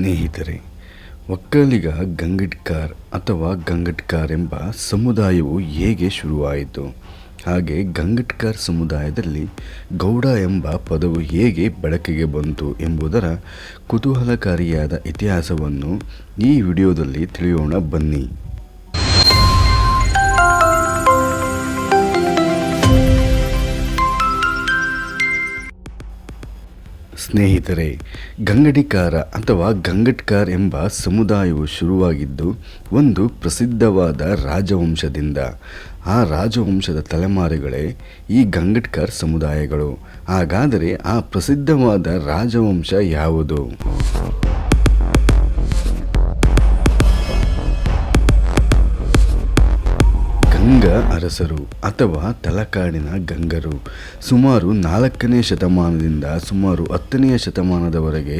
ಸ್ನೇಹಿತರೆ, ಒಕ್ಕಲಿಗ ಗಂಗಟ್ಕಾರ್ ಅಥವಾ ಗಂಗಟ್ಕಾರ್ ಎಂಬ ಸಮುದಾಯವು ಹೇಗೆ ಶುರುವಾಯಿತು? ಹಾಗೆ ಗಂಗಟ್ಕಾರ್ ಸಮುದಾಯದಲ್ಲಿ ಗೌಡ ಎಂಬ ಪದವು ಹೇಗೆ ಬಳಕೆಗೆ ಬಂತು ಎಂಬುದರ ಕುತೂಹಲಕಾರಿಯಾದ ಇತಿಹಾಸವನ್ನು ಈ ವಿಡಿಯೋದಲ್ಲಿ ತಿಳಿಯೋಣ ಬನ್ನಿ. ಸ್ನೇಹಿತರೆ, ಗಂಗಡಿಕಾರ ಅಥವಾ ಗಂಗಟ್ಕಾರ್ ಎಂಬ ಸಮುದಾಯವು ಶುರುವಾಗಿದ್ದು ಒಂದು ಪ್ರಸಿದ್ಧವಾದ ರಾಜವಂಶದಿಂದ. ಆ ರಾಜವಂಶದ ತಲೆಮಾರುಗಳೇ ಈ ಗಂಗಟ್ಕಾರ್ ಸಮುದಾಯಗಳು. ಹಾಗಾದರೆ ಆ ಪ್ರಸಿದ್ಧವಾದ ರಾಜವಂಶ ಯಾವುದು? ಗಂಗ ಅರಸರು ಅಥವಾ ತಲಕಾಡಿನ ಗಂಗರು. ಸುಮಾರು ನಾಲ್ಕನೇ ಶತಮಾನದಿಂದ ಸುಮಾರು ಹತ್ತನೆಯ ಶತಮಾನದವರೆಗೆ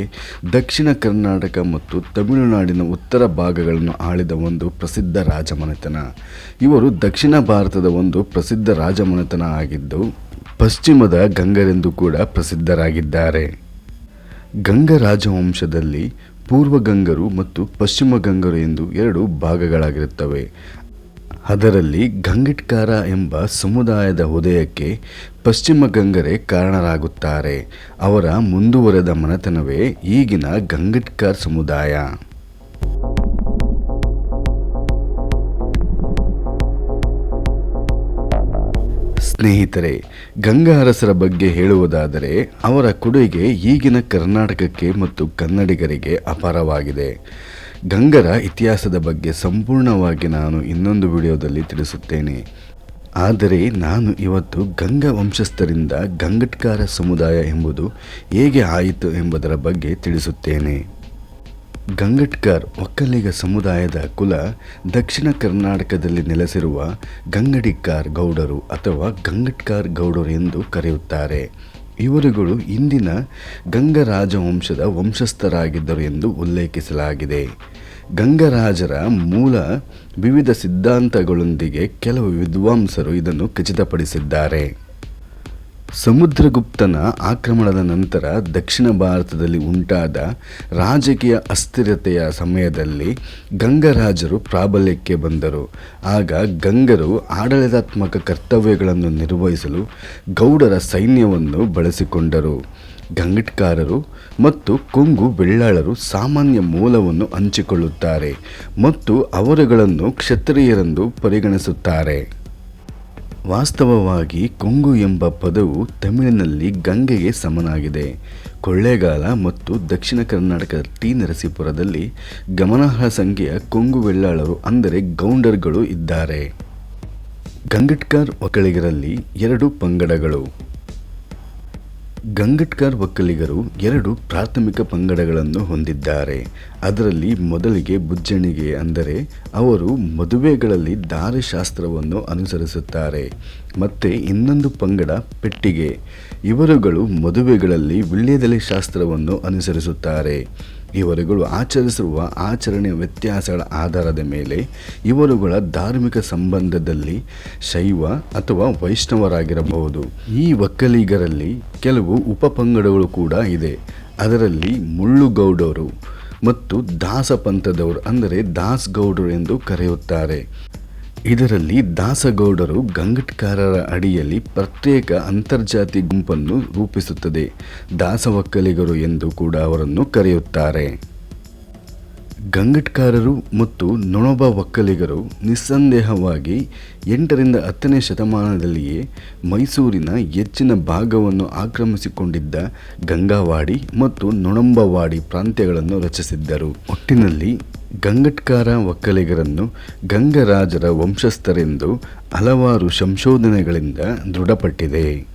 ದಕ್ಷಿಣ ಕರ್ನಾಟಕ ಮತ್ತು ತಮಿಳುನಾಡಿನ ಉತ್ತರ ಭಾಗಗಳನ್ನು ಆಳಿದ ಒಂದು ಪ್ರಸಿದ್ಧ ರಾಜಮನೆತನ. ಇವರು ದಕ್ಷಿಣ ಭಾರತದ ಒಂದು ಪ್ರಸಿದ್ಧ ರಾಜಮನೆತನ ಆಗಿದ್ದು, ಪಶ್ಚಿಮದ ಗಂಗರೆಂದು ಕೂಡ ಪ್ರಸಿದ್ಧರಾಗಿದ್ದಾರೆ. ಗಂಗ ರಾಜವಂಶದಲ್ಲಿ ಪೂರ್ವ ಗಂಗರು ಮತ್ತು ಪಶ್ಚಿಮ ಗಂಗರು ಎಂದು ಎರಡು ಭಾಗಗಳಾಗಿರುತ್ತವೆ. ಅದರಲ್ಲಿ ಗಂಗಿಟ್ಕಾರ ಎಂಬ ಸಮುದಾಯದ ಉದಯಕ್ಕೆ ಪಶ್ಚಿಮ ಗಂಗರೇ ಕಾರಣರಾಗುತ್ತಾರೆ. ಅವರ ಮುಂದುವರೆದ ಮನೆತನವೇ ಈಗಿನ ಗಂಗಿಟ್ಕಾರ್ ಸಮುದಾಯ. ಸ್ನೇಹಿತರೆ ಗಂಗಾರಸರ ಬಗ್ಗೆ ಹೇಳುವುದಾದರೆ ಅವರ ಕೊಡುಗೆ ಈಗಿನ ಕರ್ನಾಟಕಕ್ಕೆ ಮತ್ತು ಕನ್ನಡಿಗರಿಗೆ ಅಪಾರವಾಗಿದೆ. ಗಂಗರ ಇತಿಹಾಸದ ಬಗ್ಗೆ ಸಂಪೂರ್ಣವಾಗಿ ನಾನು ಇನ್ನೊಂದು ವಿಡಿಯೋದಲ್ಲಿ ತಿಳಿಸುತ್ತೇನೆ. ಆದರೆ ನಾನು ಇವತ್ತು ಗಂಗ ವಂಶಸ್ಥರಿಂದ ಗಂಗಟ್ಕಾರ ಸಮುದಾಯ ಎಂಬುದು ಹೇಗೆ ಆಯಿತು ಎಂಬುದರ ಬಗ್ಗೆ ತಿಳಿಸುತ್ತೇನೆ. ಗಂಗಟ್ಕರ್ ಒಕ್ಕಲಿಗ ಸಮುದಾಯದ ಕುಲ ದಕ್ಷಿಣ ಕರ್ನಾಟಕದಲ್ಲಿ ನೆಲೆಸಿರುವ ಗಂಗಡಿಕಾರ್ ಗೌಡರು ಅಥವಾ ಗಂಗಟ್ಕಾರ್ ಗೌಡರು ಎಂದು ಕರೆಯುತ್ತಾರೆ. ಇವರುಗಳು ಇಂದಿನ ಗಂಗರಾಜವಂಶದ ವಂಶಸ್ಥರಾಗಿದ್ದರು ಎಂದು ಉಲ್ಲೇಖಿಸಲಾಗಿದೆ. ಗಂಗರಾಜರ ಮೂಲ ವಿವಿಧ ಸಿದ್ಧಾಂತಗಳೊಂದಿಗೆ ಕೆಲವು ವಿದ್ವಾಂಸರು ಇದನ್ನು ಖಚಿತಪಡಿಸಿದ್ದಾರೆ. ಸಮುದ್ರಗುಪ್ತನ ಆಕ್ರಮಣದ ನಂತರ ದಕ್ಷಿಣ ಭಾರತದಲ್ಲಿ ಉಂಟಾದ ರಾಜಕೀಯ ಅಸ್ಥಿರತೆಯ ಸಮಯದಲ್ಲಿ ಗಂಗರಾಜರು ಪ್ರಾಬಲ್ಯಕ್ಕೆ ಬಂದರು. ಆಗ ಗಂಗರು ಆಡಳಿತಾತ್ಮಕ ಕರ್ತವ್ಯಗಳನ್ನು ನಿರ್ವಹಿಸಲು ಗೌಡರ ಸೈನ್ಯವನ್ನು ಬಳಸಿಕೊಂಡರು. ಗಂಗಟ್ಕಾರರು ಮತ್ತು ಕೊಂಗು ಬೆಳ್ಳಾಳರು ಸಾಮಾನ್ಯ ಮೂಲವನ್ನು ಹಂಚಿಕೊಳ್ಳುತ್ತಾರೆ ಮತ್ತು ಅವರುಗಳನ್ನು ಕ್ಷತ್ರಿಯರೆಂದು ಪರಿಗಣಿಸುತ್ತಾರೆ. ವಾಸ್ತವವಾಗಿ ಕೊಂಗು ಎಂಬ ಪದವು ತಮಿಳಿನಲ್ಲಿ ಗಂಗೆಗೆ ಸಮನಾಗಿದೆ. ಕೊಳ್ಳೇಗಾಲ ಮತ್ತು ದಕ್ಷಿಣ ಕರ್ನಾಟಕದ ಟಿ ನರಸೀಪುರದಲ್ಲಿ ಗಮನಾರ್ಹ ಸಂಖ್ಯೆಯ ಕೊಂಗು ವೆಳ್ಳಾಳರು ಅಂದರೆ ಗೌಂಡರ್ಗಳು ಇದ್ದಾರೆ. ಗಂಗಟ್ಕರ್ ಒಕ್ಕಲಿಗರಲ್ಲಿ ಎರಡು ಪಂಗಡಗಳು. ಗಂಗಟ್ಕರ್ ಒಕ್ಕಲಿಗರು ಎರಡು ಪ್ರಾಥಮಿಕ ಪಂಗಡಗಳನ್ನು ಹೊಂದಿದ್ದಾರೆ. ಅದರಲ್ಲಿ ಮೊದಲಿಗೆ ಬುಜ್ಜಣಿಗೆ ಅಂದರೆ ಅವರು ಮದುವೆಗಳಲ್ಲಿ ದಾರಿಶಾಸ್ತ್ರವನ್ನು ಅನುಸರಿಸುತ್ತಾರೆ. ಮತ್ತು ಇನ್ನೊಂದು ಪಂಗಡ ಪೆಟ್ಟಿಗೆ. ಇವರುಗಳು ಮದುವೆಗಳಲ್ಲಿ ವಿಳ್ಯದೆಲೆ ಶಾಸ್ತ್ರವನ್ನು ಅನುಸರಿಸುತ್ತಾರೆ. ಇವರುಗಳು ಆಚರಿಸಿರುವ ಆಚರಣೆಯ ವ್ಯತ್ಯಾಸಗಳ ಆಧಾರದ ಮೇಲೆ ಇವರುಗಳ ಧಾರ್ಮಿಕ ಸಂಬಂಧದಲ್ಲಿ ಶೈವ ಅಥವಾ ವೈಷ್ಣವರಾಗಿರಬಹುದು. ಈ ಒಕ್ಕಲಿಗರಲ್ಲಿ ಕೆಲವು ಉಪಪಂಗಡಗಳು ಕೂಡ ಇದೆ. ಅದರಲ್ಲಿ ಮುಳ್ಳುಗೌಡರು ಮತ್ತು ದಾಸ ಪಂಥದವರು ಅಂದರೆ ದಾಸ್ ಗೌಡರು ಎಂದು ಕರೆಯುತ್ತಾರೆ. ಇದರಲ್ಲಿ ದಾಸಗೌಡರು ಗಂಗಟ್ಕಾರರ ಅಡಿಯಲ್ಲಿ ಪ್ರತ್ಯೇಕ ಅಂತರ್ಜಾತಿ ಗುಂಪನ್ನು ರೂಪಿಸುತ್ತದೆ. ದಾಸ ಒಕ್ಕಲಿಗರು ಎಂದು ಕೂಡ ಅವರನ್ನು ಕರೆಯುತ್ತಾರೆ. ಗಂಗಟ್ಕಾರರು ಮತ್ತು ನೊಣಬ ಒಕ್ಕಲಿಗರು ನಿಸ್ಸಂದೇಹವಾಗಿ ಎಂಟರಿಂದ ಹತ್ತನೇ ಶತಮಾನದಲ್ಲಿಯೇ ಮೈಸೂರಿನ ಹೆಚ್ಚಿನ ಭಾಗವನ್ನು ಆಕ್ರಮಿಸಿಕೊಂಡಿದ್ದ ಗಂಗಾವಾಡಿ ಮತ್ತು ನೊಣಂಬವಾಡಿ ಪ್ರಾಂತ್ಯಗಳನ್ನು ರಚಿಸಿದ್ದರು. ಒಟ್ಟಿನಲ್ಲಿ ಗಂಗಟ್ಕಾರ ಒಕ್ಕಲಿಗರನ್ನು ಗಂಗರಾಜರ ವಂಶಸ್ಥರೆಂದು ಹಲವಾರು ಸಂಶೋಧನೆಗಳಿಂದ ದೃಢಪಟ್ಟಿದೆ.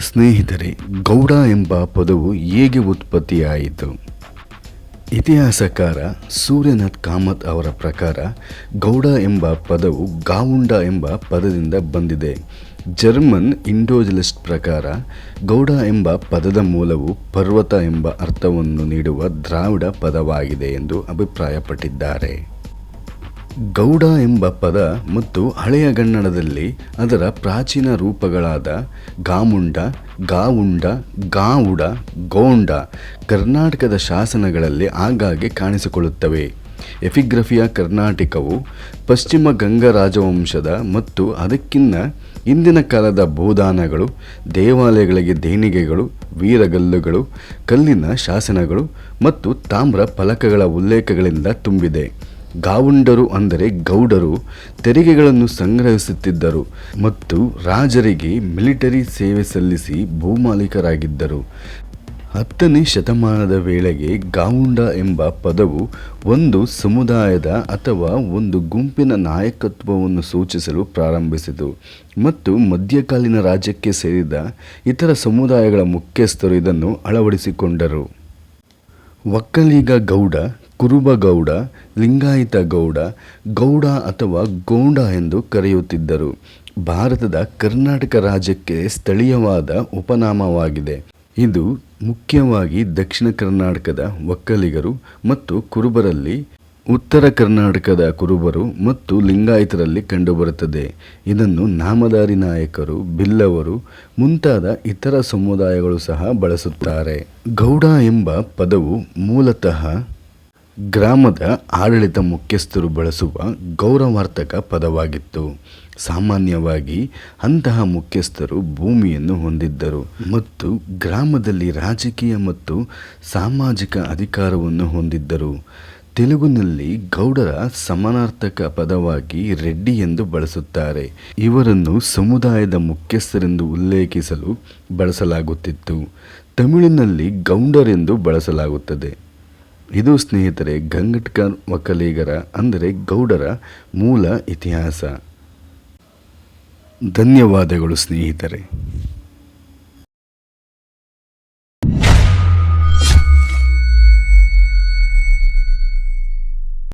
ಸ್ನೇಹಿತರೆ ಗೌಡ ಎಂಬ ಪದವು ಹೇಗೆ ಉತ್ಪತ್ತಿಯಾಯಿತು? ಇತಿಹಾಸಕಾರ ಸೂರ್ಯನಾಥ್ ಕಾಮತ್ ಅವರ ಪ್ರಕಾರ ಗೌಡ ಎಂಬ ಪದವು ಗಾವುಂಡ ಎಂಬ ಪದದಿಂದ ಬಂದಿದೆ. ಜರ್ಮನ್ ಇಂಡೋಜಲಿಸ್ಟ್ ಪ್ರಕಾರ ಗೌಡ ಎಂಬ ಪದದ ಮೂಲವು ಪರ್ವತ ಎಂಬ ಅರ್ಥವನ್ನು ನೀಡುವ ದ್ರಾವಿಡ ಪದವಾಗಿದೆ ಎಂದು ಅಭಿಪ್ರಾಯಪಟ್ಟಿದ್ದಾರೆ. ಗೌಡ ಎಂಬ ಪದ ಮತ್ತು ಹಳೆಯ ಗನ್ನಡದಲ್ಲಿ ಅದರ ಪ್ರಾಚೀನ ರೂಪಗಳಾದ ಗಾಮುಂಡ, ಗಾವುಂಡ, ಗಾವುಡ, ಗೋಂಡ ಕರ್ನಾಟಕದ ಶಾಸನಗಳಲ್ಲಿ ಆಗಾಗ್ಗೆ ಕಾಣಿಸಿಕೊಳ್ಳುತ್ತವೆ. ಎಫಿಗ್ರಫಿಯಾ ಕರ್ನಾಟಕವು ಪಶ್ಚಿಮ ಗಂಗಾ ರಾಜವಂಶದ ಮತ್ತು ಅದಕ್ಕಿಂತ ಇಂದಿನ ಕಾಲದ ಭೂದಾನಗಳು ದೇವಾಲಯಗಳಿಗೆ ದೇಣಿಗೆಗಳು, ವೀರಗಲ್ಲುಗಳು, ಕಲ್ಲಿನ ಶಾಸನಗಳು ಮತ್ತು ತಾಮ್ರ ಫಲಕಗಳ ಉಲ್ಲೇಖಗಳಿಂದ ತುಂಬಿದೆ. ಗಾವುಂಡರು ಅಂದರೆ ಗೌಡರು ತೆರಿಗೆಗಳನ್ನು ಸಂಗ್ರಹಿಸುತ್ತಿದ್ದರು ಮತ್ತು ರಾಜರಿಗೆ ಮಿಲಿಟರಿ ಸೇವೆ ಸಲ್ಲಿಸಿ ಭೂಮಾಲೀಕರಾಗಿದ್ದರು. ಹತ್ತನೇ ಶತಮಾನದ ವೇಳೆಗೆ ಗಾವುಂಡ ಎಂಬ ಪದವು ಒಂದು ಸಮುದಾಯದ ಅಥವಾ ಒಂದು ಗುಂಪಿನ ನಾಯಕತ್ವವನ್ನು ಸೂಚಿಸಲು ಪ್ರಾರಂಭಿಸಿತು ಮತ್ತು ಮಧ್ಯಕಾಲೀನ ರಾಜ್ಯಕ್ಕೆ ಸೇರಿದ ಇತರ ಸಮುದಾಯಗಳ ಮುಖ್ಯಸ್ಥರು ಇದನ್ನು ಅಳವಡಿಸಿಕೊಂಡರು. ಒಕ್ಕಲಿಗ ಗೌಡ ಕುರುಬ ಗೌಡ ಲಿಂಗಾಯತ ಗೌಡ ಗೌಡ ಅಥವಾ ಗೌಂಡ ಎಂದು ಕರೆಯುತ್ತಿದ್ದರು. ಭಾರತದ ಕರ್ನಾಟಕ ರಾಜ್ಯಕ್ಕೆ ಸ್ಥಳೀಯವಾದ ಉಪನಾಮವಾಗಿದೆ. ಇದು ಮುಖ್ಯವಾಗಿ ದಕ್ಷಿಣ ಕರ್ನಾಟಕದ ಒಕ್ಕಲಿಗರು ಮತ್ತು ಕುರುಬರಲ್ಲಿ, ಉತ್ತರ ಕರ್ನಾಟಕದ ಕುರುಬರು ಮತ್ತು ಲಿಂಗಾಯತರಲ್ಲಿ ಕಂಡುಬರುತ್ತದೆ. ಇದನ್ನು ನಾಮಧಾರಿ ನಾಯಕರು, ಬಿಲ್ಲವರು, ಮುಂತಾದ ಇತರ ಸಮುದಾಯಗಳು ಸಹ ಬಳಸುತ್ತಾರೆ. ಗೌಡ ಎಂಬ ಪದವು ಮೂಲತಃ ಗ್ರಾಮದ ಆಡಳಿತ ಮುಖ್ಯಸ್ಥರು ಬಳಸುವ ಗೌರವಾರ್ಥಕ ಪದವಾಗಿತ್ತು. ಸಾಮಾನ್ಯವಾಗಿ ಅಂತಹ ಮುಖ್ಯಸ್ಥರು ಭೂಮಿಯನ್ನು ಹೊಂದಿದ್ದರು ಮತ್ತು ಗ್ರಾಮದಲ್ಲಿ ರಾಜಕೀಯ ಮತ್ತು ಸಾಮಾಜಿಕ ಅಧಿಕಾರವನ್ನು ಹೊಂದಿದ್ದರು. ತೆಲುಗಿನಲ್ಲಿ ಗೌಡರ ಸಮಾನಾರ್ಥಕ ಪದವಾಗಿ ರೆಡ್ಡಿ ಎಂದು ಬಳಸುತ್ತಾರೆ. ಇವರನ್ನು ಸಮುದಾಯದ ಮುಖ್ಯಸ್ಥರೆಂದು ಉಲ್ಲೇಖಿಸಲು ಬಳಸಲಾಗುತ್ತಿತ್ತು. ತಮಿಳಿನಲ್ಲಿ ಗೌಂಡರೆಂದು ಬಳಸಲಾಗುತ್ತದೆ. ಇದು ಸ್ನೇಹಿತರೆ ಗಂಗಟ್ಕರ್ ಒಕ್ಕಲಿಗರ ಅಂದರೆ ಗೌಡರ ಮೂಲ ಇತಿಹಾಸ. ಧನ್ಯವಾದಗಳು ಸ್ನೇಹಿತರೆ.